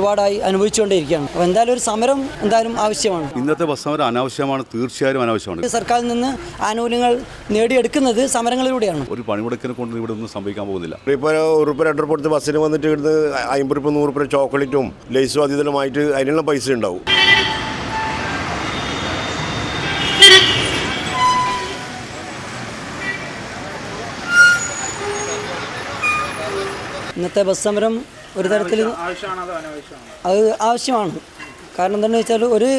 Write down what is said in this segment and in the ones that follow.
ഒരുപാടായി അനുഭവിച്ചുകൊണ്ടിരിക്കുകയാണ് അപ്പോൾ എന്തായാലും ഒരു സമരം എന്തായാലും ആവശ്യമാണ്. ഇന്നത്തെ ബസ് സമരം അനാവശ്യമാണ് തീർച്ചയായും അനാവശ്യമാണ്. സർക്കാരിൽ നിന്ന് ആനുകൂല്യങ്ങൾ നേടിയെടുക്കുന്നത് സമരങ്ങളിലൂടെയാണ്. ഒരു പണിമുടക്കിനെ കൊണ്ട് ഇവിടെ ഒന്നും സംഭവിക്കാൻ പോകുന്നില്ല. ഇപ്പോൾ ഉറുപ്പ് രണ്ട് ഉറുപ്പ് കൊടുത്ത് ബസ്സിന് വന്നിട്ട് ഇവിടുന്ന് അമ്പത് രൂപ നൂറ് രൂപ ചോക്ലേറ്റും ലേസും അതിഥിലുമായിട്ട് അതിനുള്ള പൈസ ഉണ്ടാവും. ഇന്നത്തെ ബസ് സമരം ഒരു തരത്തിൽ അതോ ആവശ്യമാണ്. കാരണം എന്താണെന്ന് വെച്ചാൽ ഒരു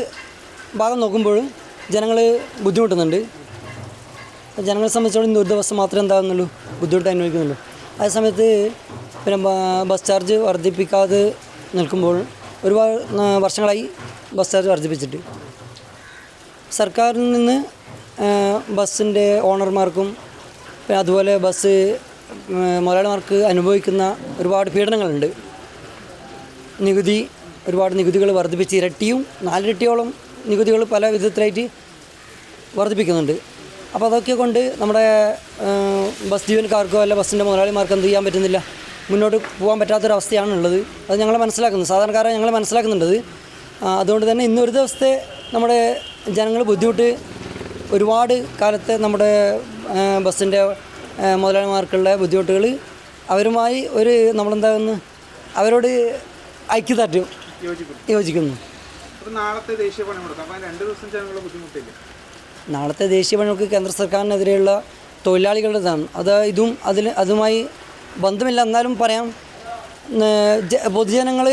ഭാഗം നോക്കുമ്പോൾ ജനങ്ങൾ ബുദ്ധിമുട്ടുന്നുണ്ട്. ജനങ്ങളെ സംബന്ധിച്ചോളം ഇന്ന് ഒരു ദിവസം മാത്രമേ എന്താകുന്നുള്ളൂ ബുദ്ധിമുട്ട് അനുഭവിക്കുന്നുള്ളൂ. ആ സമയത്ത് പിന്നെ ബസ് ചാർജ് വർദ്ധിപ്പിക്കാതെ നിൽക്കുമ്പോൾ ഒരുപാട് വർഷങ്ങളായി ബസ് ചാർജ് വർദ്ധിപ്പിച്ചിട്ട്. സർക്കാരിൽ നിന്ന് ബസ്സിന്റെ ഓണർമാർക്കും പിന്നെ അതുപോലെ ബസ് മുതലാളിമാർക്ക് അനുഭവിക്കുന്ന ഒരുപാട് പീഡനങ്ങളുണ്ട്. നികുതി ഒരുപാട് നികുതികൾ വർദ്ധിപ്പിച്ച് ഇരട്ടിയും നാലിരട്ടിയോളം നികുതികൾ പല വിധത്തിലായിട്ട് വർദ്ധിപ്പിക്കുന്നുണ്ട്. അപ്പോൾ അതൊക്കെ കൊണ്ട് നമ്മുടെ ബസ് ജീവനക്കാർക്കോ അല്ല ബസ്സിന്റെ മുതലാളിമാർക്കോ എന്ത് ചെയ്യാൻ പറ്റുന്നില്ല? മുന്നോട്ട് പോകാൻ പറ്റാത്തൊരവസ്ഥയാണുള്ളത്. അത് ഞങ്ങൾ മനസ്സിലാക്കുന്നു. സാധാരണക്കാരെ ഞങ്ങൾ മനസ്സിലാക്കുന്നുണ്ടത്. അതുകൊണ്ട് തന്നെ ഇന്നൊരു ദിവസത്തെ നമ്മുടെ ജനങ്ങൾ ബുദ്ധിമുട്ട് ഒരുപാട് കാലത്തെ നമ്മുടെ ബസ്സിന്റെ മുതലാളിമാർക്കുള്ള ബുദ്ധിമുട്ടുകൾ അവരുമായി ഒരു നമ്മളെന്താകുന്നു അവരോട് ഐക്യദാർഢ്യം യോജിക്കുന്നു. നാളത്തെ ദേശീയ നാളത്തെ ദേശീയ പണിമുടക്ക് കേന്ദ്ര സർക്കാരിനെതിരെയുള്ള തൊഴിലാളികളുടേതാണ്. അത് ഇതും അതിൽ അതുമായി ബന്ധമില്ല. എന്നാലും പറയാം പൊതുജനങ്ങൾ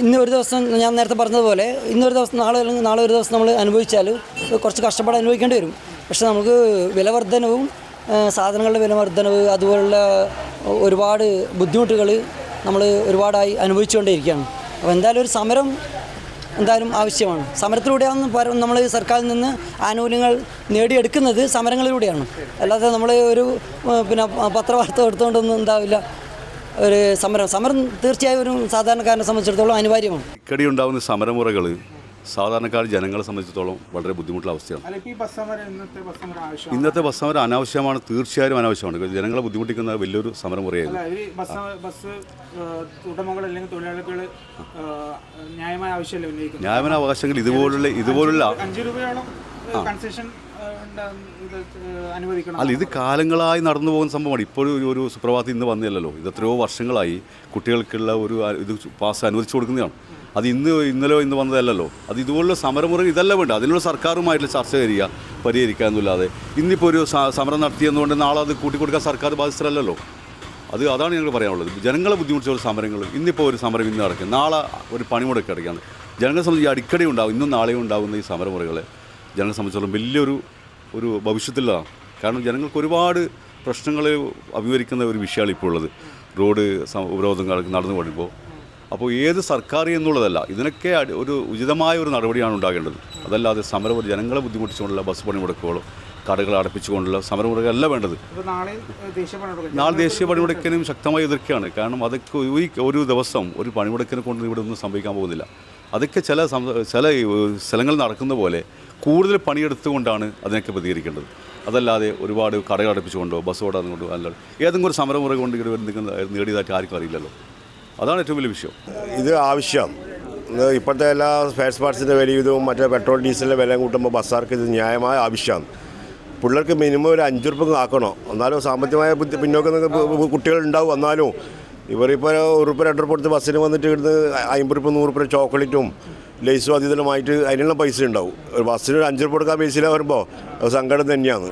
ഇന്ന് ഒരു ദിവസം ഞാൻ നേരത്തെ പറഞ്ഞതുപോലെ ഇന്നൊരു ദിവസം നാളെ അല്ലെങ്കിൽ നാളെ ഒരു ദിവസം നമ്മൾ അനുഭവിച്ചാൽ കുറച്ച് കഷ്ടപ്പാട് അനുഭവിക്കേണ്ടി വരും. പക്ഷെ നമുക്ക് വിലവർദ്ധനവും സാധനങ്ങളുടെ വിലവർദ്ധനവ് അതുപോലുള്ള ഒരുപാട് ബുദ്ധിമുട്ടുകൾ നമ്മൾ ഒരുപാടായി അനുഭവിച്ചുകൊണ്ടേയിരിക്കുകയാണ്. അപ്പോൾ എന്തായാലും ഒരു സമരം എന്തായാലും ആവശ്യമാണ്. സമരത്തിലൂടെയാണ് നമ്മൾ സർക്കാരിൽ നിന്ന് ആനുകൂല്യങ്ങൾ നേടിയെടുക്കുന്നത് സമരങ്ങളിലൂടെയാണ്. അല്ലാതെ നമ്മൾ ഒരു പിന്നെ പത്രവാർത്ത എടുത്തുകൊണ്ടൊന്നും ഉണ്ടാവില്ല ഒരു സമരം. സമരം തീർച്ചയായും ഒരു സാധാരണക്കാരനെ സംബന്ധിച്ചിടത്തോളം അനിവാര്യമാണ്. ഇക്കടി ഉണ്ടാകുന്ന സമരമുറകൾ സാധാരണക്കാർ ജനങ്ങളെ സംബന്ധിച്ചിടത്തോളം വളരെ ബുദ്ധിമുട്ടുള്ള അവസ്ഥയാണ്. ഇന്നത്തെ ബസ് സമരം അനാവശ്യമാണ് തീർച്ചയായും അനാവശ്യമാണ്. ജനങ്ങളെ ബുദ്ധിമുട്ടിക്കുന്ന വലിയൊരു അല്ലെങ്കിൽ തൊഴിലാളികൾ ന്യായമായ അവകാശങ്ങൾ ഇതുപോലുള്ള ഇതുപോലുള്ള അല്ല ഇത് കാലങ്ങളായി നടന്നു പോകുന്ന സംഭവമാണ്. ഇപ്പോഴും ഒരു- ഒരു സുപ്രഭാതം ഇന്ന് വന്നില്ലല്ലോ. ഇത് എത്രയോ വർഷങ്ങളായി കുട്ടികൾക്കുള്ള ഒരു ഇത് പാസ് അനുവദിച്ചു കൊടുക്കുന്നതാണ്. അത് ഇന്ന് ഇന്നലെയോ ഇന്ന് വന്നതല്ലല്ലോ. അത് ഇതുപോലുള്ള സമരമുറ ഇതല്ല വേണ്ട അതിനുള്ള സർക്കാരുമായിട്ടുള്ള ചർച്ച ചെയ്യുക പരിഹരിക്കുക എന്നല്ലാതെ ഇന്നിപ്പോൾ ഒരു സമരം നടത്തിയെന്നുകൊണ്ട് നാളെ അത് കൂട്ടിക്കൊടുക്കാൻ സർക്കാർ ബാധിച്ചിട്ടല്ലല്ലോ അത് അതാണ് ഞങ്ങൾ പറയാനുള്ളത്. ജനങ്ങളെ ബുദ്ധിമുട്ടിച്ച ഒരു സമരങ്ങൾ ഇന്നിപ്പോൾ ഒരു സമരം ഇന്ന് നടക്കും. നാളെ ഒരു പണിമുടക്ക് അടയ്ക്കുകയാണ് ജനങ്ങളെ സംബന്ധിച്ച് അടിക്കടി ഉണ്ടാവും ഇന്നും നാളെയും ഉണ്ടാകുന്ന ഈ സമരമുറകളെ ജനങ്ങളെ സംബന്ധിച്ചിടത്തോളം വലിയൊരു ഒരു ഭവിഷ്യത്തിലാണ് കാരണം ജനങ്ങൾക്ക് ഒരുപാട് പ്രശ്നങ്ങൾ അഭിമുഖീകരിക്കുന്ന ഒരു വിഷയമാണ് ഇപ്പോൾ ഉള്ളത്. റോഡ് ഉപരോധം നടന്നു പോകുമ്പോൾ അപ്പോൾ ഏത് സർക്കാർ എന്നുള്ളതല്ല ഇതിനൊക്കെ ഒരു ഉചിതമായ ഒരു നടപടിയാണ് ഉണ്ടാകേണ്ടത്. അതല്ലാതെ സമരം ജനങ്ങളെ ബുദ്ധിമുട്ടിച്ചുകൊണ്ടുള്ള ബസ് പണി മുടക്കുകളോ കടകൾ അടപ്പിച്ചുകൊണ്ടുള്ള സമരമുറകളല്ല വേണ്ടത്. നാളെ ദേശീയ പണിമുടക്കിനും ശക്തമായി എതിർക്കുകയാണ് കാരണം അതൊക്കെ ഒരു ഒരു ദിവസം ഒരു പണിമുടക്കിനെ കൊണ്ട് ഇവിടെ ഒന്നും സംഭവിക്കാൻ പോകുന്നില്ല. അതൊക്കെ ചില ചില സ്ഥലങ്ങളിൽ നടക്കുന്ന പോലെ കൂടുതൽ പണിയെടുത്തുകൊണ്ടാണ് അതിനൊക്കെ പ്രതികരിക്കേണ്ടത്. അതല്ലാതെ ഒരുപാട് കടകൾ അടപ്പിച്ചുകൊണ്ടോ ബസ് ഓടാതുകൊണ്ടോ അല്ല ഏതെങ്കിലും ഒരു സമരമുറ കൊണ്ട് ഇവിടെ നേടിയതായിട്ട് ആർക്കും അറിയില്ലല്ലോ. അതാണ് ഏറ്റവും വലിയ വിഷയം. ഇത് ആവശ്യം. ഇപ്പോഴത്തെ എല്ലാ സ്പെയർ പാർട്സിന്റെ വില ഇതും മറ്റേ പെട്രോൾ ഡീസലിന്റെ വില കൂട്ടുമ്പോൾ ബസ്സാർക്ക് ഇത് ന്യായമായ ആവശ്യമാണ് പിള്ളേർക്ക് മിനിമം ഒരു അഞ്ച് ഉറുപ്പ്യ ആക്കണം. എന്നാലും സാമ്പത്തികമായ പിന്നോക്കം കുട്ടികളുണ്ടാവും എന്നാലും ഇവരിപ്പോൾ ഉറുപ്പ് രണ്ട് ഉറുപ്പ് കൊടുത്ത് ബസ്സിന് വന്നിട്ട് ഇവിടുന്ന് അമ്പത് രൂപ നൂറ് രൂപ ചോക്ലേറ്റും ലേസും അതിഥിലുമായിട്ട് അതിനുള്ള പൈസ ഉണ്ടാവും. ഒരു ബസ്സിന് ഒരു അഞ്ച് രൂപ കൊടുക്കാൻ പൈസയില്ല വരുമ്പോൾ അത് സങ്കടം തന്നെയാണ്.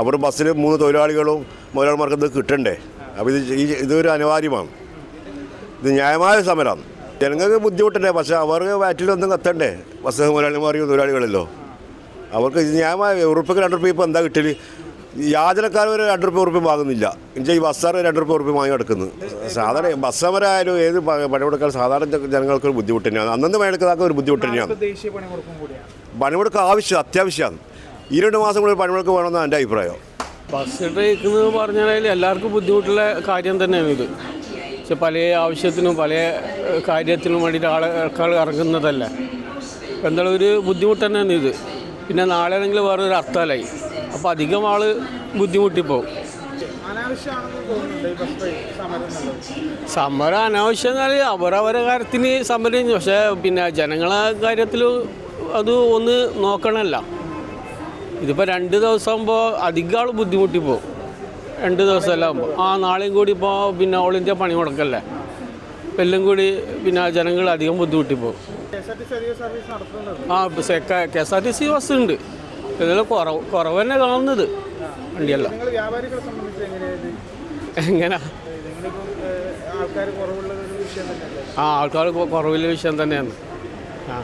അവർ ബസ്സിൽ മൂന്ന് തൊഴിലാളികളും മുതലാളിമാർക്ക് ഇത് കിട്ടണ്ടേ? അപ്പോൾ ഇത് ഇതൊരു അനിവാര്യമാണ്. ഇത് ന്യായമായ സമരമാണ്. ജനങ്ങൾക്ക് ബുദ്ധിമുട്ടല്ലേ? പക്ഷേ അവർക്ക് വാറ്റിലൊന്നും കത്തണ്ടേ? ബസ് മുതലാളിമാരെയും തൊഴിലാളികളല്ലോ അവർക്ക് ഇത് ന്യായമായ ഉറുപ്പിക്ക് രണ്ട് റുപ്യ ഇപ്പോൾ എന്താ കിട്ടൽ? യാചനക്കാർ ഒരു രണ്ട് റുപ്യ ഉറുപ്പ്യ വാങ്ങുന്നില്ല. എന്നുവെച്ചാൽ ഈ ബസ്സാർ രണ്ട് റുപ്യ ഉറുപ്പ്യ വാങ്ങി കിടക്കുന്നത് സാധാരണ ബസ് സമരമായാലും ഏത് പണിമുടക്കാൻ സാധാരണ ജനങ്ങൾക്ക് ഒരു ബുദ്ധിമുട്ട് തന്നെയാണ്. അന്നന്ന് പണിയെടുക്കുന്നതൊക്കെ ഒരു ബുദ്ധിമുട്ട് തന്നെയാണ്. പണിമുടക്കും ആവശ്യം അത്യാവശ്യമാണ്. ഈ രണ്ട് മാസം കൂടി പണിമുടക്ക് വേണമെന്നാണ് എന്റെ അഭിപ്രായം. ബസ് ട്രേക്കുന്നത് പറഞ്ഞാൽ എല്ലാവർക്കും ബുദ്ധിമുട്ടുള്ള കാര്യം തന്നെയാണ് ഇത്. പക്ഷെ പല ആവശ്യത്തിനും പല കാര്യത്തിനും വേണ്ടിയിട്ട് ആൾക്കാർ ഇറങ്ങുന്നതല്ല. എന്താണ് എന്തായാലും ഒരു ബുദ്ധിമുട്ട് തന്നെയാണ് ഇത്. പിന്നെ നാളെ ആണെങ്കിൽ വേറെ ഒരു ഹർത്താലായി. അപ്പോൾ അധികം ആൾ ബുദ്ധിമുട്ടിപ്പോവും. സമരം അനാവശ്യം എന്നാൽ അവരവരെ കാര്യത്തിന് സമരം. പക്ഷേ പിന്നെ ജനങ്ങളെ കാര്യത്തിൽ അത് ഒന്ന് നോക്കണമല്ല. ഇതിപ്പോൾ രണ്ട് ദിവസം ആകുമ്പോൾ അധികം ആൾ ബുദ്ധിമുട്ടി പോകും രണ്ട് ദിവസമല്ല ആ നാളെയും കൂടി ഇപ്പോൾ പിന്നെ ഓൾ ഇന്ത്യ പണി മുടക്കല്ലേ? എല്ലാം കൂടി പിന്നെ ജനങ്ങൾ അധികം ബുദ്ധിമുട്ടി പോകും ആ K S R T C bus ഉണ്ട് ഇതിൽ കുറവ് കുറവ് തന്നെ കാണുന്നത്. വണ്ടിയല്ല. എങ്ങനെ? ആ ആൾക്കാർ കുറവുള്ള വിഷയം തന്നെയാണ്. ആ